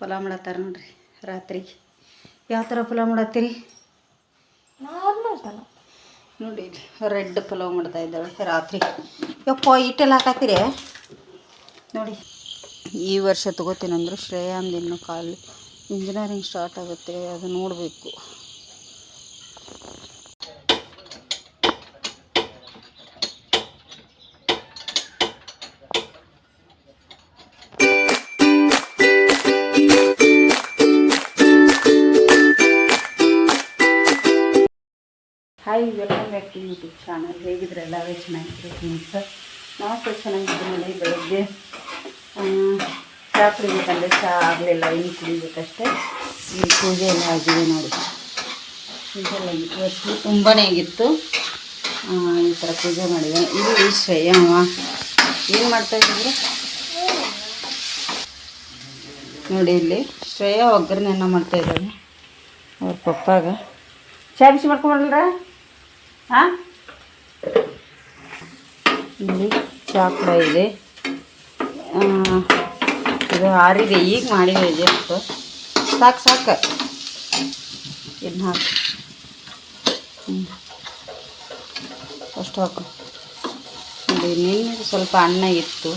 ಪಲಾವ್ ಮಾಡತ್ತಾರ ನೋಡ್ರಿ ರಾತ್ರಿಗೆ. ಯಾವ ಥರ ಪಲಾವ್ ಮಾಡತ್ತೀರಿ? ನಾರ್ಮಲ್ ಪಲಾವ್ ನೋಡಿ ರೆಡ್ ಪಲಾವ್ ಮಾಡ್ತಾ ಇದ್ದಾಳೆ ರಾತ್ರಿ. ಯಪ್ಪ ಹಿಟ್ಟೆಲ್ಲ ಹಾಕತ್ತೀರಿ ನೋಡಿ ಈ ವರ್ಷ ತೊಗೋತೀನಂದ್ರು ಶ್ರೇಯಾಂದಿನ್ನು ಕಾಲು ಕಾಲ್ ಇಂಜಿನಿಯರಿಂಗ್ ಸ್ಟಾರ್ಟ್ ಆಗುತ್ತೆ ಅದು ನೋಡಬೇಕು. ಬ್ಯಾಕ್ ಯೂಟ್ಯೂಬ್ ಚಾನಲ್ ಹೇಗಿದ್ರೆ ಎಲ್ಲವೇ ಚೆನ್ನಾಗಿದ್ರು ಫ್ರೆಂಡ್ಸ್ ನಾವು ಸಹ ಚೆನ್ನಾಗಿದ್ದು ನೋಡಿ ಬೆಳಗ್ಗೆ. ಚಾ ಕುಡಿಬೇಕಂದ್ರೆ ಚಹಾ ಆಗಲಿಲ್ಲ ಇನ್ನು ಕುಡಿಬೇಕಷ್ಟೇ. ಈ ಪೂಜೆ ಎಲ್ಲ ಆಗಿದೆ ನೋಡಿ. ಇದೆಲ್ಲ ಇವತ್ತು ತುಂಬಾ ಆಗಿತ್ತು. ಈ ಥರ ಪೂಜೆ ಮಾಡಿದೆ ಇದು ಈ ಶ್ರೇಯಮ್ಮ. ಏನು ಮಾಡ್ತಾ ಇದ್ದೀರಿ? ನೋಡಿ ಇಲ್ಲಿ, ಶ್ರೇಯ ಒಗ್ಗರಣೆಯನ್ನು ಮಾಡ್ತಾ ಇದ್ದಾಳೆ. ಅವ್ರ ಪಪ್ಪಾಗ. ಚಾ ಬಿಸಿ ಮಾಡ್ಕೊಂಬರಲ್ರ ಹಾಂ? ಇಲ್ಲಿ ಚಾಕ್ಲ ಇದೆ. ಇದು ಆರಿದೆ, ಈಗ ಮಾಡಿದೆ ಜಸ್ಟ್ ಸಾಕು ಸಾಕು. ಇನ್ನು ಹಾಕು. ಹ್ಞೂ ಅಷ್ಟು ಹಾಕು. ನಿನ್ನೆ ಸ್ವಲ್ಪ ಅನ್ನ ಇತ್ತು.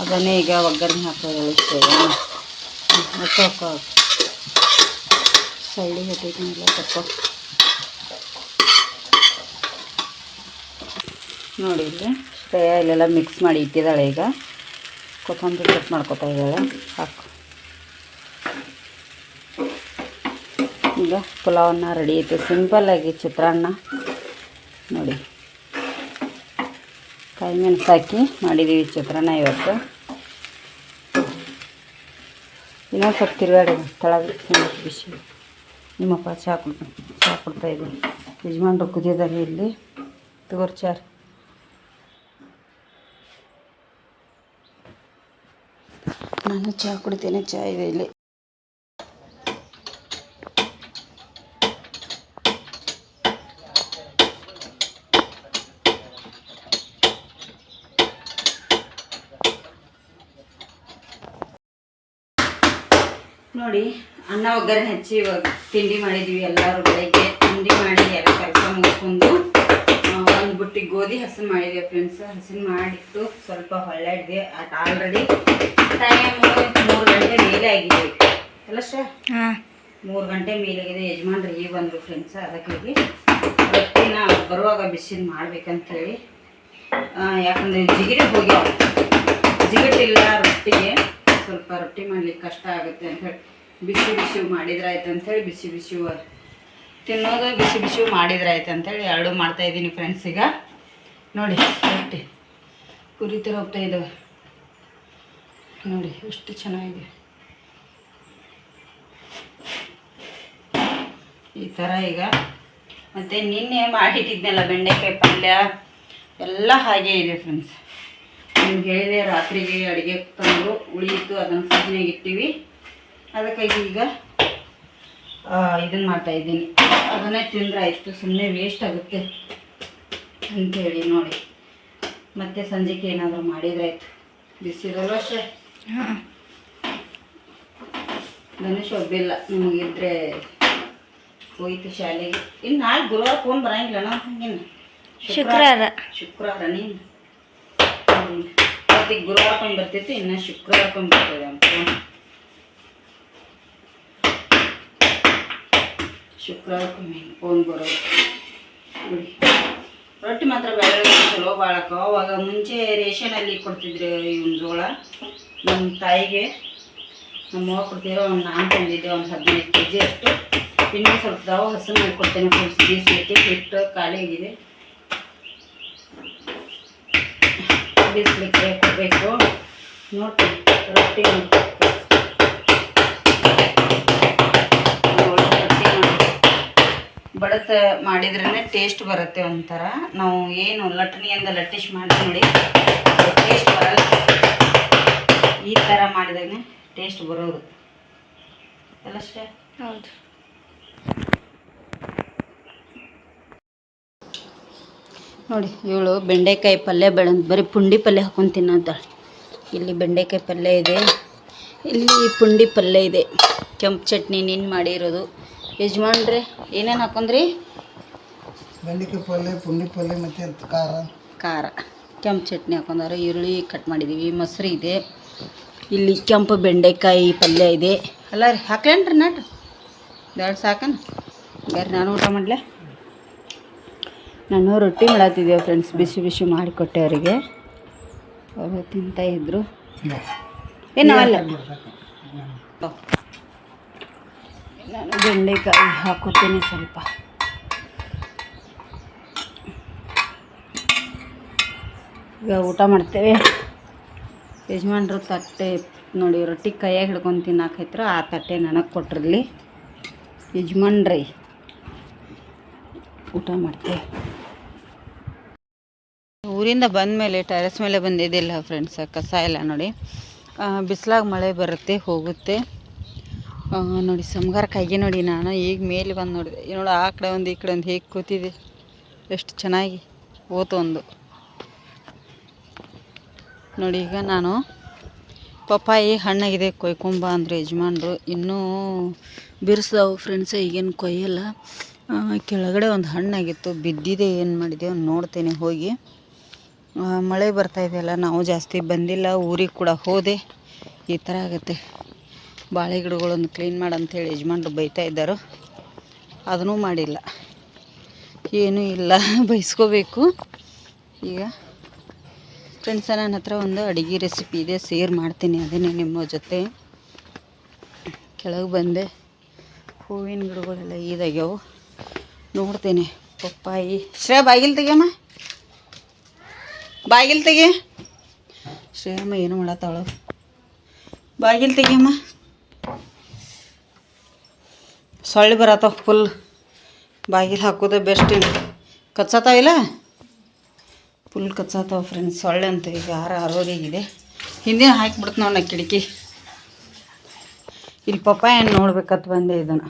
ಅದನ್ನೇ ಈಗ ಒಗ್ಗರಣೆ ಹಾಕೋದು ಇಷ್ಟೇ ಮತ್ತೆ ಹಾಕೋ. ಸೈಡಿಗೆ ಹೊಟ್ಟೈತಿಲ್ಲ ತಪ್ಪು. ನೋಡಿ ಇಲ್ಲಿ. ಶ್ರೇಯ ಇಲ್ಲೆಲ್ಲ ಮಿಕ್ಸ್ ಮಾಡಿ ಇಟ್ಟಿದ್ದಾಳೆ ಈಗ. ಕೊತ್ತಂಬರಿ ಕಟ್ ಮಾಡ್ಕೊತಾ ಇದ್ದಾಳೆ. ಹಾಕು ಈಗ ಪುಲಾವನ್ನ ರೆಡಿ ಐತೆ ಸಿಂಪಲ್ಲಾಗಿ ಚಿತ್ರಾನ್ನ. ನೋಡಿ. ಕಾಯಿ ಮೆಣಸು ಹಾಕಿ ಮಾಡಿದ್ದೀವಿ ಚಿತ್ರಾನ್ನ ಇವತ್ತು. ಇನ್ನೊಂದು ಸ್ವಲ್ಪ ತಿರುಗಾಡಿ ತಳಗ ಬಿಸಿ ನಿಮ್ಮಪ್ಪ ಚಹಾ ಕೊಡ್ತಾ ಚಹಾ ಕೊಡ್ತಾ ಇದ್ದೀನಿ ಯಜಮಾನ್ರು ಕುದಿಯೋದಾಗ ಇಲ್ಲಿ. ತಗೋರ್, ಚಾರ್. ನಾನು ಚಹಾ ಕುಡಿತೇನೆ, ಚಹಾ ಇದೆ ಇಲ್ಲಿ. ನೋಡಿ, ಅನ್ನ, ಒಗ್ಗರಣೆ ಹಚ್ಚಿ ತಿಂಡಿ ಮಾಡಿದ್ವಿ ಎಲ್ಲರೂ ಬೆಳಗ್ಗೆ. ತಿಂಡಿ ಮಾಡಿ ಎಲ್ಲ ಕೆಲಸ ಮುಗಿಸ್ಕೊಂಡು ಒಂದು ಬುಟ್ಟಿ ಗೋಧಿ ಹಸನ್ ಮಾಡಿದೆ ಫ್ರೆಂಡ್ಸ್ ಹಸನ್ ಮಾಡಿಟ್ಟು ಸ್ವಲ್ಪ ಹೊಳ್ಳಾಡಿದೆ. ಅದು ಆಲ್ರೆಡಿ ಟೈಮ್ ಮೂರು ಗಂಟೆ ಮೇಲೆ ಆಗಿದೆ. ಅಲ್ಲ ಸರ್ ಹಾಂ. ಮೂರು ಗಂಟೆ ಮೇಲಾಗಿದೆ ಯಜಮಾನ್ರು ಈಗ ಬಂದರು ಫ್ರೆಂಡ್ಸ್ ಅದಕ್ಕಾಗಿ ರೊಟ್ಟಿನ ಬರುವಾಗ ಬಿಸಿನ ಮಾಡ್ಬೇಕಂತೇಳಿ. ಯಾಕಂದರೆ ಯಾಕಂದ್ರೆ ಜಿಗಿರಿ ಹೋಗ್ಯಾವ. ಜಿಗಟಿಲ್ಲ ರೊಟ್ಟಿಗೆ. ಸ್ವಲ್ಪ ರೊಟ್ಟಿ ಮಾಡ್ಲಿಕ್ಕೆ ಕಷ್ಟ ಆಗುತ್ತೆ ಅಂತೇಳಿ ಬಿಸಿ ಬಿಸಿ ಮಾಡಿದ್ರಾಯ್ತು ಅಂತೇಳಿ ಬಿಸಿ ಬಿಸಿ ತಿನ್ನೋದು ಬಿಸಿ ಬಿಸಿ ಮಾಡಿದ್ರಾಯ್ತು ಅಂತೇಳಿ ಎರಡು ಮಾಡ್ತಾ ಇದ್ದೀನಿ ಫ್ರೆಂಡ್ಸ್ ಈಗ. ನೋಡಿ, ರೊಟ್ಟಿ. ಕುರಿತು ಹೋಗ್ತಾ ಇದ್ದಾವೆ ನೋಡಿ, ಎಷ್ಟು ಚೆನ್ನಾಗಿದೆ. ಈ ಥರ ಈಗ. ಮತ್ತು ನಿನ್ನೆ ಮಾಡಿಟ್ಟಿದ್ನಲ್ಲ ಬೆಂಡೆಕಾಯಿ ಪಲ್ಯ? ಎಲ್ಲ ಹಾಗೆ ಇದೆ ಫ್ರೆಂಡ್ಸ್ ನಿಮ್ಗೆ ಹೇಳಿದೆ ರಾತ್ರಿಗೆ ಅಡುಗೆ ತಂದು ಉಳಿಯಿತು, ಅದನ್ನು ಫ್ರಿಜ್ನಾಗ ಇಟ್ಟಿವಿ. ಅದಕ್ಕಾಗಿ ಈಗ ಇದನ್ನು ಮಾಡ್ತಾ ಇದ್ದೀನಿ. ಅದನ್ನೇ ತಿಂದ್ರೆ ಆಯಿತು ಸುಮ್ಮನೆ ವೇಸ್ಟ್ ಆಗುತ್ತೆ ಅಂಥೇಳಿ ನೋಡಿ. ಮತ್ತೆ ಸಂಜೆಗೆ ಏನಾದರೂ ಮಾಡಿದ್ರೆ ಆಯಿತು. ಬಿಸಿರಲ್ಲ ಅಷ್ಟೇ? ಹಾಂ. ಗಣೇಶ ಒಬ್ಬಿಲ್ಲ ನಿಮಗಿದ್ರೆ ಹೋಯ್ತು ಶಾಲೆಗೆ. ಇನ್ನು ನಾಳೆ ಗುರುವಾರ ಫೋನ್ ಬರಂಗಿಲ್ಲ ಹಂಗೇನು ಶುಕ್ರವಾರ ಶುಕ್ರವಾರ. ನೀನು? ಗುರುವಾರಕ್ಕೊಂದು ಬರ್ತೈತಿ ಬರ್ತಿತ್ತು ಇನ್ನು ಕೊಂಡು ಬರ್ತದೆ ಅಂತ. ಫೋನ್ ಫೋನ್ ಬರೋದು. ನೋಡಿ ರೊಟ್ಟಿ ಮಾತ್ರ ಬೆಳಗ್ಗೆ ಚಲೋ ಬಾಳಕ ಅವಾಗ ಮುಂಚೆ ರೇಷನಲ್ಲಿ ಕೊಡ್ತಿದ್ರು ಇವನ್ ಜೋಳ. ನಮ್ಮ ತಾಯಿಗೆ. ನಮ್ಮ ಕೊಡ್ತಿರೋ ಒಂದು ನಾನು ತಂದಿದ್ದೆ ಒಂದು ಹದಿನೈದು ಕೆ ಜಿ ಅಷ್ಟು. ಇನ್ನೂ ಸ್ವಲ್ಪ ದಾವ ಹಸು ಮಾಡಿ ಕೊಡ್ತೇನೆ ಬೀಸ್ಲಿಕ್ಕೆ ಹಿಟ್ಟು ಆಗಿದೆ. ಬಿಸ್ಲಿಕ್ಕೆ ಕೊಡಬೇಕು. ನೋಡ್ತೀನಿ. ರೊಟ್ಟಿ ಬಡತ ಮಾಡಿದ್ರೇ ಟೇಸ್ಟ್ ಬರುತ್ತೆ ಒಂಥರ. ನಾವು ಏನು ಲಟ್ನಿಯಿಂದ ಲಟ್ಟಿಶ್ ಮಾಡಿ ನೋಡಿ ಟೇಸ್ಟ್ ಬರಲ್ಲ. ಈ ಥರ ಮಾಡಿದಾಗ ಟೇಸ್ಟ್ ಬರೋದು. ಅಲ್ಲಷ್ಟೇ ಹೌದು. ನೋಡಿ ಇವಳು ಬೆಂಡೆಕಾಯಿ ಪಲ್ಯ ಬೆಳೆದ್ ಬರೀ ಪುಂಡಿ ಪಲ್ಯ ಹಾಕೊಂಡು ತಿನ್ನೋದಾಳೆ ಇಲ್ಲಿ ಬೆಂಡೆಕಾಯಿ ಪಲ್ಯ ಇದೆ. ಇಲ್ಲಿ ಪುಂಡಿ ಪಲ್ಯ ಇದೆ. ಕೆಂಪು ಚಟ್ನಿ ನಿನ್ನ ಮಾಡಿರೋದು. ಯಜಮಾನ್ರೆ ಏನೇನು ಹಾಕೊಂಡ್ರಿ ಬೆಂಡೆಕಾಯಿ ಪಲ್ಯ ಪುಂಡಿ ಪಲ್ಯ ಮತ್ತು ಖಾರ. ಖಾರ. ಕೆಂಪು ಚಟ್ನಿ ಹಾಕೊಂಡಾರ ಈರುಳ್ಳಿ ಕಟ್ ಮಾಡಿದ್ದೀವಿ ಮೊಸರು ಇದೆ. ಇಲ್ಲಿ ಕೆಂಪು ಬೆಂಡೆಕಾಯಿ ಪಲ್ಯ ಇದೆ. ಅಲ್ಲ ರೀ ಹಾಕ್ಲೇನ್ರಿ ನಾಟ? ಎರಡು ಸಾಕನ್? ಬೇರೆ ನಾನು ಊಟ ಮಾಡಲೆ? ನಾನು ರೊಟ್ಟಿ ಮಾಡತ್ತಿದ್ದೇವೆ ಫ್ರೆಂಡ್ಸ್ ಬಿಸಿ ಬಿಸಿ ಮಾಡಿಕೊಟ್ಟೆ ಅವರಿಗೆ. ಅವರು ತಿಂತಾ ಇದ್ದರು ಏನು ಅಲ್ಲ ನಾನು ಬೆಂಡೆಕಾಯಿ ಹಾಕೋತೀನಿ ಸ್ವಲ್ಪ. ಈಗ ಊಟ ಮಾಡ್ತೇವೆ. ಯಜಮಾನ್ರು ತಟ್ಟೆ ನೋಡಿ ರೊಟ್ಟಿ ಕೈಯಾಗ ಹಿಡ್ಕೊಂಡು ತಿನ್ನಾಕೈತ್ರ ಆ ತಟ್ಟೆ ನನಗೆ ಕೊಟ್ಟಿರಲಿ ಯಜಮಾನ್ರಿ, ಊಟ ಮಾಡ್ತೇವೆ ಊರಿಂದ ಬಂದ ಮೇಲೆ, ಟೆರೆಸ್ ಮೇಲೆ ಬಂದಿದ್ದಿಲ್ಲ ಫ್ರೆಂಡ್ಸ್ ಕಸ ಎಲ್ಲ ನೋಡಿ. ಬಿಸಿಲಾಗ ಮಳೆ ಬರುತ್ತೆ, ಹೋಗುತ್ತೆ. ನೋಡಿ ಕೈಗೆ ನೋಡಿ ನಾನು. ಈಗ ಮೇಲೆ ಬಂದು ನೋಡಿದೆ ನೋಡಿ, ಆ ಕಡೆ ಒಂದು, ಈ ಕಡೆ ಒಂದು ಹೇಗೆ ಕೂತಿದೆ. ಎಷ್ಟು ಚೆನ್ನಾಗಿ ಓತು ಒಂದು. ನೋಡಿ ಈಗ ನಾನು ಪಪ್ಪಾಯಿ ಹಣ್ಣಾಗಿದೆ, ಕೊಯ್ಕೊಂಬ ಅಂದ್ರೆ ಯಜಮಾನ್ರು. ಇನ್ನೂ ಬಿರ್ಸ್ದವು ಫ್ರೆಂಡ್ಸ್ ಈಗೇನು ಕೊಯ್ಯಲ್ಲ. ಕೆಳಗಡೆ ಒಂದು ಹಣ್ಣಾಗಿತ್ತು. ಬಿದ್ದಿದೆ, ಏನು ಮಾಡಿದೆ ನೋಡ್ತೇನೆ ಹೋಗಿ. ಮಳೆ ಬರ್ತಾ ಇದೆಯಲ್ಲ ನಾವು ಜಾಸ್ತಿ ಬಂದಿಲ್ಲ, ಊರಿಗೆ ಕೂಡ ಹೋದೆ. ಈ ಥರ ಆಗುತ್ತೆ. ಬಾಳೆ ಗಿಡಗಳನ್ನು ಕ್ಲೀನ್ ಮಾಡಂತೇಳಿ ಯಜಮಾನ್ರು ಬೈತಾ ಇದ್ದರು. ಅದನ್ನೂ ಮಾಡಿಲ್ಲ. ಏನೂ ಇಲ್ಲ, ಬೈಸ್ಕೋಬೇಕು. ಈಗ ಫ್ರೆಂಡ್ಸ ನನ್ನ ಹತ್ರ ಒಂದು ಅಡುಗೆ ರೆಸಿಪಿ ಇದೆ ಸೇರ್ ಮಾಡ್ತೀನಿ. ಅದನ್ನೇ ನಿಮ್ಮ ಜೊತೆ ಕೆಳಗೆ ಬಂದೆ. ಹೂವಿನ ಗಿಡಗಳೆಲ್ಲ ಇದಾಗ್ಯಾವು ನೋಡ್ತೀನಿ. ಪಪ್ಪಾಯಿ. ಶ್ರೇಯ ಬಾಗಿಲು ತೆಗಿಯಮ್ಮ. ಬಾಗಿಲು ತೆಗಿ. ಶ್ರೇಯಮ್ಮ, ಏನು ಮಾಡತ್ತಾಳು? ಬಾಗಿಲು ತೆಗಿಯಮ್ಮ. ಸೊಳ್ಳೆ ಬರತ್ತಾವ ಫುಲ್ ಬಾಗಿಲು ಹಾಕೋದೇ ಬೆಸ್ಟ್ ಕಚ್ಚತಾವಿಲ್ಲ ಫುಲ್ ಕಚ್ಚಾತಾವ ಫ್ರೆಂಡ್ಸ್ ಸೊಳ್ಳೆ ಅಂತ ಈಗ ಆರ ಆರೋಗ್ಯಾಗಿದೆ ಹಿಂದಿನ ಹಾಕಿಬಿಡ್ತು ನಾವು ನಾ ಕಿಟಕಿ. ಇಲ್ಲಿ ಪಪ್ಪಾಯ ಏನು ನೋಡ್ಬೇಕತ್ ಬಂದೆ ಇದನ್ನು.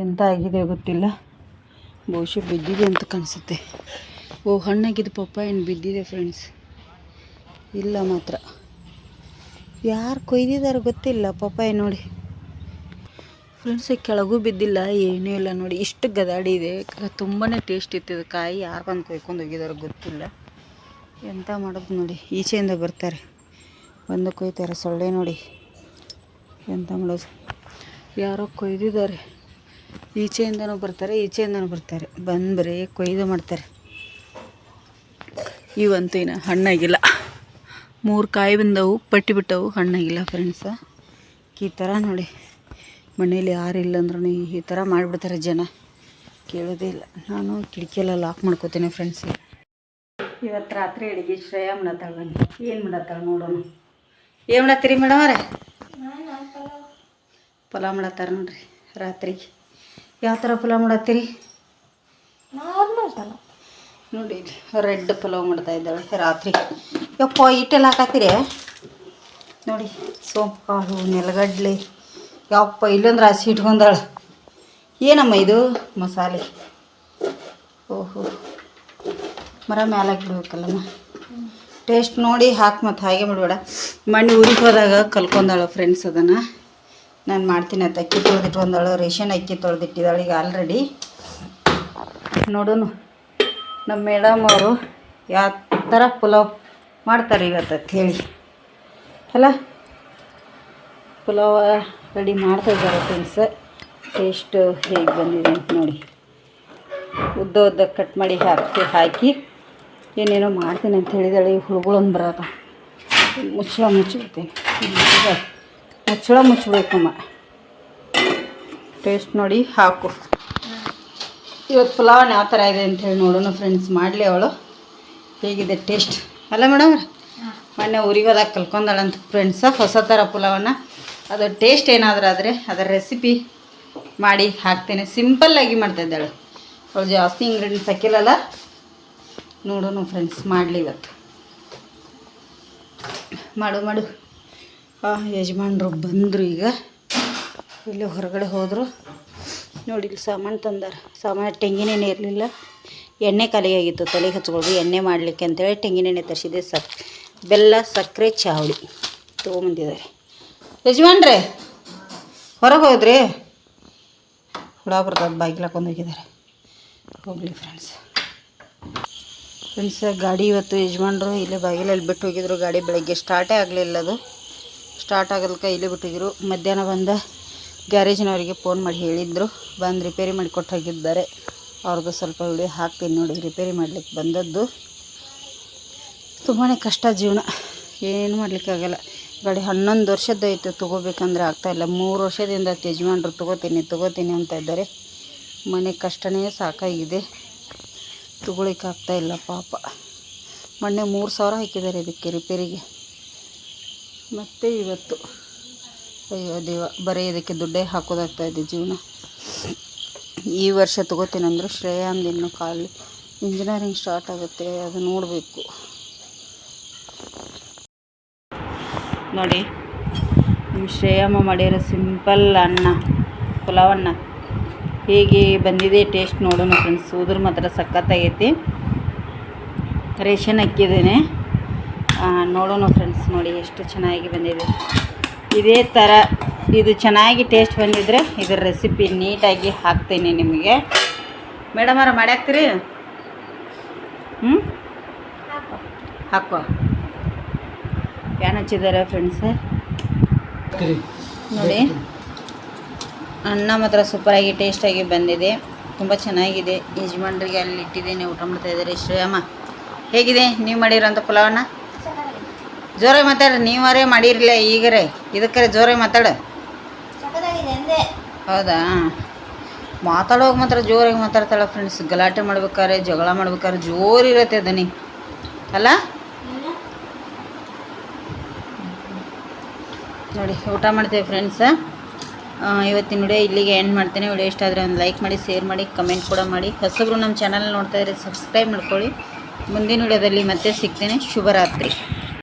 ಎಂತ ಆಗಿದೆ ಗೊತ್ತಿಲ್ಲ. ಬಹುಶಃ ಬಿದ್ದಿದೆ ಅಂತ ಕಾಣಿಸುತ್ತೆ. ಓ ಹಣ್ಣಾಗಿದ್ದು ಹಣ್ಣು ಬಿದ್ದಿದೆ ಫ್ರೆಂಡ್ಸ್ ಇಲ್ಲ ಮಾತ್ರ. ಯಾರು ಕೊಯ್ದಿದ್ದಾರೆ ಗೊತ್ತಿಲ್ಲ ಪಪ್ಪಾಯ ನೋಡಿ. ಫ್ರೆಂಡ್ಸ್ ಕೆಳಗೂ ಬಿದ್ದಿಲ್ಲ, ಏನೂ ಇಲ್ಲ ನೋಡಿ. ಇಷ್ಟು ಗದಾಡಿ ಇದೆ. ತುಂಬಾ ಟೇಸ್ಟ್ ಇತ್ತು ಇದು. ಕಾಯಿ ಯಾರು ಬಂದು ಕೊಯ್ಕೊಂಡು ಹೋಗಿದಾರೆ ಗೊತ್ತಿಲ್ಲ. ಎಂತ ಮಾಡೋದು ನೋಡಿ. ಈಚೆಯಿಂದ ಬರ್ತಾರೆ. ಬಂದು ಕೊಯ್ತಾರೆ ಸೊಳ್ಳೆ ನೋಡಿ. ಎಂತ ಮಾಡೋದು. ಯಾರೋ ಕೊಯ್ದಿದ್ದಾರೆ. ಈಚೆಯಿಂದನೂ ಬರ್ತಾರೆ ಈಚೆಯಿಂದನೂ ಬರ್ತಾರೆ. ಬಂದು ಬರೀ ಕೊಯ್ದು ಮಾಡ್ತಾರೆ. ಇವಂತೂ ಇನ್ನು ಹಣ್ಣಾಗಿಲ್ಲ. ಮೂರು ಕಾಯಿ ಬಂದವು, ಪಟ್ಟಿ ಬಿಟ್ಟವು, ಹಣ್ಣಾಗಿಲ್ಲ ಫ್ರೆಂಡ್ಸ ಈ ಥರ ನೋಡಿ. ಮನೇಲಿ ಯಾರಿಲ್ಲ ಅಂದ್ರೂ ಈ ಥರ ಮಾಡಿಬಿಡ್ತಾರೆ ಜನ. ಕೇಳೋದೇ ಇಲ್ಲ. ನಾನು ಕಿಟಕಿಯೆಲ್ಲ ಲಾಕ್ ಮಾಡ್ಕೋತೀನಿ ಫ್ರೆಂಡ್ಸ್ ಇವತ್ತು ರಾತ್ರಿ ಅಡುಗೆ ಶ್ರೇಯಾ ಮಾಡತ್ತಾಳ ಬನ್ನಿ ಏನು ಮಾಡತ್ತಾಳ ನೋಡೋಣ. ಏನು ಮಾಡತ್ತೀರಿ ಮೇಡಮರೇ ಪಲಾವ್ ಮಾಡತ್ತಾರ ನೋಡ್ರಿ ರಾತ್ರಿಗೆ. ಯಾವ ಥರ ಪಲಾವ್ ಮಾಡತ್ತೀರಿ ನೋಡಿ ರೆಡ್ ಪಲಾವ್ ಮಾಡ್ತಾ ಇದ್ದಾಳೆ ರಾತ್ರಿ. ಯಪ್ಪ, ಹಿಟ್ಟೆಲ್ಲ ಹಾಕತ್ತೀರಿ ನೋಡಿ ಸೋಂಪು, ಕಾಳು, ನೆಲಗಡ್ಲೆ. ಯಪ್ಪ ಇಲ್ಲೊಂದು ರಾಶಿ ಇಟ್ಕೊಂಡಾಳೆ? ಏನಮ್ಮ ಇದು ಮಸಾಲೆ? ಓಹೋ. ಮರ ಮ್ಯಾಲ ಹಾಕಿಬಿಡ್ಬೇಕಲ್ಲಮ್ಮ ಟೇಸ್ಟ್ ನೋಡಿ ಹಾಕಿ ಮತ್ತು ಹಾಗೆ ಬಿಡಬೇಡ ಮಣ್ಣು ಊರಿಗೆ ಹೋದಾಗ ಕಲ್ಕೊಂಡಾಳು ಫ್ರೆಂಡ್ಸ್ ಅದನ್ನು. ನಾನು ಮಾಡ್ತೀನಿ ಅಂತ ಅಕ್ಕಿ ತೊಳೆದಿಟ್ಕೊಂಡಾಳು ರೇಷನ್ ಅಕ್ಕಿ ತೊಳೆದಿಟ್ಟಿದ್ದಾಳು ಈಗ ಆಲ್ರೆಡಿ ನೋಡೋನು. ನಮ್ಮ ಮೇಡಮ್ ಅವರು ಯಾವ ಥರ ಪುಲಾವ್ ಮಾಡ್ತಾರೆ ಇವತ್ತು ಹೇಳಿ. ಅಲ್ಲ? ಪುಲಾವ್ ರೆಡಿ ಮಾಡ್ತಾ ಇದ್ದಾರೆ ಫ್ರೆಂಡ್ಸ್ ಟೇಸ್ಟ್ ಹೇಗೆ ಬಂದಿದೆ ಅಂತ ನೋಡಿ. ಉದ್ದ ಉದ್ದ ಕಟ್ ಮಾಡಿ ಹಾಕಿ ಹಾಕಿ ಏನೇನೋ ಮಾಡ್ತೀನಿ ಅಂತ ಹೇಳಿದಾಳೆ. ಈ ಹುಳುಗಳೊಂದು ಬರೋದು ಮುಚ್ಚಳ ಮುಚ್ಚಿಬಿಡ್ತೀನಿ ಮುಚ್ಚಳ ಮುಚ್ಚಬೇಕಮ್ಮ ಟೇಸ್ಟ್ ನೋಡಿ ಹಾಕು. ಇವತ್ತು ಪುಲಾವ್ ಯಾವ ಥರ ಇದೆ ಅಂತ ಹೇಳಿ ನೋಡೋಣ ಫ್ರೆಂಡ್ಸ್ ಮಾಡಲಿ ಅವಳು. ಹೇಗಿದೆ ಟೇಸ್ಟ್ ಅಲ್ಲ ಮೇಡಮ್ ಮೊನ್ನೆ ಊರಿಗೆ ಹೋದಾಗ ಕಲ್ಕೊಂಡಾಳಂತ ಫ್ರೆಂಡ್ಸ ಹೊಸ ಥರ ಪುಲಾವನ್ನ. ಅದು ಟೇಸ್ಟ್ ಏನಾದರೂ ಆದರೆ ಅದರ ರೆಸಿಪಿ ಮಾಡಿ ಹಾಕ್ತೇನೆ. ಸಿಂಪಲ್ಲಾಗಿ ಮಾಡ್ತಾ ಇದ್ದಾಳೆ. ಅವಳು ಜಾಸ್ತಿ ಇಂಗ್ರೀಡಿಯೆಂಟ್ಸ್ ಹಾಕಿಲ್ಲಲ್ಲ? ನೋಡೋಣ ಫ್ರೆಂಡ್ಸ್ ಮಾಡಲಿ ಇವತ್ತು. ಮಾಡು ಮಾಡು. ಯಜಮಾನ್ರು ಬಂದರು ಈಗ. ಇಲ್ಲಿ ಹೊರಗಡೆ ಹೋದರು. ನೋಡಿ, ಇಲ್ಲಿ ಸಾಮಾನು ತಂದಾರ. ಸಾಮಾನು ತೆಂಗಿನೆಣ್ಣೆ ಇರಲಿಲ್ಲ. ಎಣ್ಣೆ ಖಾಲಿಯಾಗಿತ್ತು. ತಲೆಗೆ ಹಚ್ಕೊಳ್ಳೋದು ಎಣ್ಣೆ ಮಾಡಲಿಕ್ಕೆ ಅಂತೇಳಿ ತೆಂಗಿನೆಣ್ಣೆ ತರಿಸಿದೆ ಸಕ್, ಬೆಲ್ಲ, ಸಕ್ಕರೆ ಚಾವಳಿ ತೊಗೊಂಬಂದಿದ್ದಾರೆ. ಯಜಮಾನ್ರಿ, ಹೊರಗೆ ಹೋದ್ರಿ? ಹುಳ ಬರ್ತದೆ ಬಾಗಿಲು ಹೋಗಿದ್ದಾರೆ ಹೋಗಲಿ ಫ್ರೆಂಡ್ಸ್ ಫ್ರೆಂಡ್ಸ್ ಗಾಡಿ ಇವತ್ತು ಯಜಮಾನ್ರು ಇಲ್ಲಿ ಬಾಗಿಲಲ್ಲಿ ಬಿಟ್ಟು ಹೋಗಿದ್ರು. ಗಾಡಿ ಬೆಳಗ್ಗೆ ಸ್ಟಾರ್ಟೇ ಆಗಲಿಲ್ಲ ಅದು. ಸ್ಟಾರ್ಟ್ ಆಗೋದಕ್ಕೆ ಇಲ್ಲಿ ಬಿಟ್ಟು ಹೋಗಿದ್ರು ಮಧ್ಯಾಹ್ನ ಬಂದ ಗ್ಯಾರೇಜಿನವರಿಗೆ ಫೋನ್ ಮಾಡಿ ಹೇಳಿದ್ರು. ಬಂದು ರಿಪೇರಿ ಮಾಡಿ ಕೊಟ್ಟು ಹೋಗಿದ್ದಾರೆ. ಅವ್ರದ್ದು ಸ್ವಲ್ಪ ವಿಡಿಯೋ ಹಾಕ್ತೀನಿ ನೋಡಿ ರಿಪೇರಿ ಮಾಡಲಿಕ್ಕೆ ಬಂದದ್ದು. ತುಂಬಾ ಕಷ್ಟ ಜೀವನ. ಏನು ಮಾಡ್ಲಿಕ್ಕಾಗಲ್ಲ. ಗಾಡಿ ಹನ್ನೊಂದು ವರ್ಷದ್ದಾಯಿತು ತೊಗೋಬೇಕಂದ್ರೆ ಆಗ್ತಾಯಿಲ್ಲ ಮೂರು ವರ್ಷದಿಂದ ಯಜಮಾನ್ರು ತೊಗೋತೀನಿ ತೊಗೋತೀನಿ ಅಂತ ಇದ್ದಾರೆ. ಮನೆ ಕಷ್ಟನೇ ಸಾಕಾಗಿದೆ. ತೊಗೊಳಿಕ್ಕೆ ಆಗ್ತಾ ಇಲ್ಲ ಪಾಪ. ಮೊನ್ನೆ ಮೂರು ಸಾವಿರ ಹಾಕಿದ್ದಾರೆ ಇದಕ್ಕೆ ರಿಪೇರಿಗೆ. ಮತ್ತು ಇವತ್ತು. ಅಯ್ಯೋ ದೇವ, ಬರೀ ಇದಕ್ಕೆ ದುಡ್ಡೇ ಹಾಕೋದಾಗ್ತಾ ಇದೆ ಜೀವನ. ಈ ವರ್ಷ ತೊಗೋತೀನಂದ್ರೆ ಶ್ರೇಯಾಂದಿನ್ನು ಕಾಲು ಇಂಜಿನಿಯರಿಂಗ್ ಸ್ಟಾರ್ಟ್ ಆಗುತ್ತೆ, ಅದು ನೋಡಬೇಕು. ನೋಡಿ. ನಿಮ್ಮ ಶ್ರೇಯಮ್ಮ ಮಾಡಿರೋ ಸಿಂಪಲ್ ಅನ್ನ ಪುಲಾವ್ ಅನ್ನ ಹೇಗೆ ಬಂದಿದೆ ಟೇಸ್ಟ್ ನೋಡೋಣ ಫ್ರೆಂಡ್ಸ್ ಉದ್ರ ಮಾತ್ರ ಸಖತ್ತಾಗೈತಿ. ರೇಷನ್ ಹಾಕಿದ್ದೀನಿ. ನೋಡೋಣ ಫ್ರೆಂಡ್ಸ್ ನೋಡಿ ಎಷ್ಟು ಚೆನ್ನಾಗಿ ಬಂದಿದೆ. ಇದೇ ಥರ ಇದು ಚೆನ್ನಾಗಿ ಟೇಸ್ಟ್ ಬಂದಿದ್ರೆ ಇದರ ರೆಸಿಪಿ ನೀಟಾಗಿ ಹಾಕ್ತೀನಿ ನಿಮಗೆ. ಮೇಡಮ್ ಅವ್ರ ಮಾಡ್ಯಾಕ್ತೀರಿ ಹ್ಞೂ ಹಾಕೋ ಪ್ಯಾನ್ ಹಚ್ಚಿದ್ದಾರೆ ಫ್ರೆಂಡ್ಸ್ ನೋಡಿ. ಅನ್ನ ಮಾತ್ರ ಸೂಪರಾಗಿ ಟೇಸ್ಟಾಗಿ ಬಂದಿದೆ. ತುಂಬ ಚೆನ್ನಾಗಿದೆ. ಯಜಮಾನ್ರಿಗೆ ಅಲ್ಲಿ ಇಟ್ಟಿದ್ದೇನೆ ಊಟ ಮಾಡ್ತಾ ಇದ್ದಾರೆ. ಶ್ರೇಯಮ್ಮ ಹೇಗಿದೆ? ನೀವು ಮಾಡಿರೋಂಥ ಪುಲಾವನ್ನ ಜೋರಾಗಿ ಮಾತಾಡ್ರಿ. ನೀವರೇ ಮಾಡಿರಲಿಲ್ಲ ಈಗರೇ. ಇದಕ್ಕರೆ ಜೋರಾಗಿ ಮಾತಾಡು. ಹೌದಾ? ಮಾತಾಡೋಕೆ ಮಾತ್ರ ಜೋರಾಗಿ ಮಾತಾಡ್ತಾಳೆ ಫ್ರೆಂಡ್ಸ್ ಗಲಾಟೆ ಮಾಡ್ಬೇಕಾದ್ರೆ ಜಗಳ ಮಾಡ್ಬೇಕಾದ್ರೆ ಜೋರಿರತ್ತೆ ದನಿ ಅಲ್ಲ? ನೋಡಿ, ಊಟ ಮಾಡ್ತೇವೆ ಫ್ರೆಂಡ್ಸ ಇವತ್ತಿನ ವಿಡಿಯೋ ಇಲ್ಲಿಗೆ ಎಂಡ್ ಮಾಡ್ತೇನೆ. ವಿಡಿಯೋ ಇಷ್ಟ ಆದರೆ ಒಂದು ಲೈಕ್ ಮಾಡಿ ಶೇರ್ ಮಾಡಿ ಕಮೆಂಟ್ ಕೂಡ ಮಾಡಿ. ಹೊಸಬ್ರು ನಮ್ಮ ಚಾನಲ್ ನೋಡ್ತಾ ಇದ್ರೆ ಸಬ್ಸ್ಕ್ರೈಬ್ ಮಾಡ್ಕೊಳ್ಳಿ. ಮುಂದಿನ ವಿಡಿಯೋದಲ್ಲಿ ಮತ್ತೆ ಸಿಗ್ತೇನೆ. ಶುಭರಾತ್ರಿ.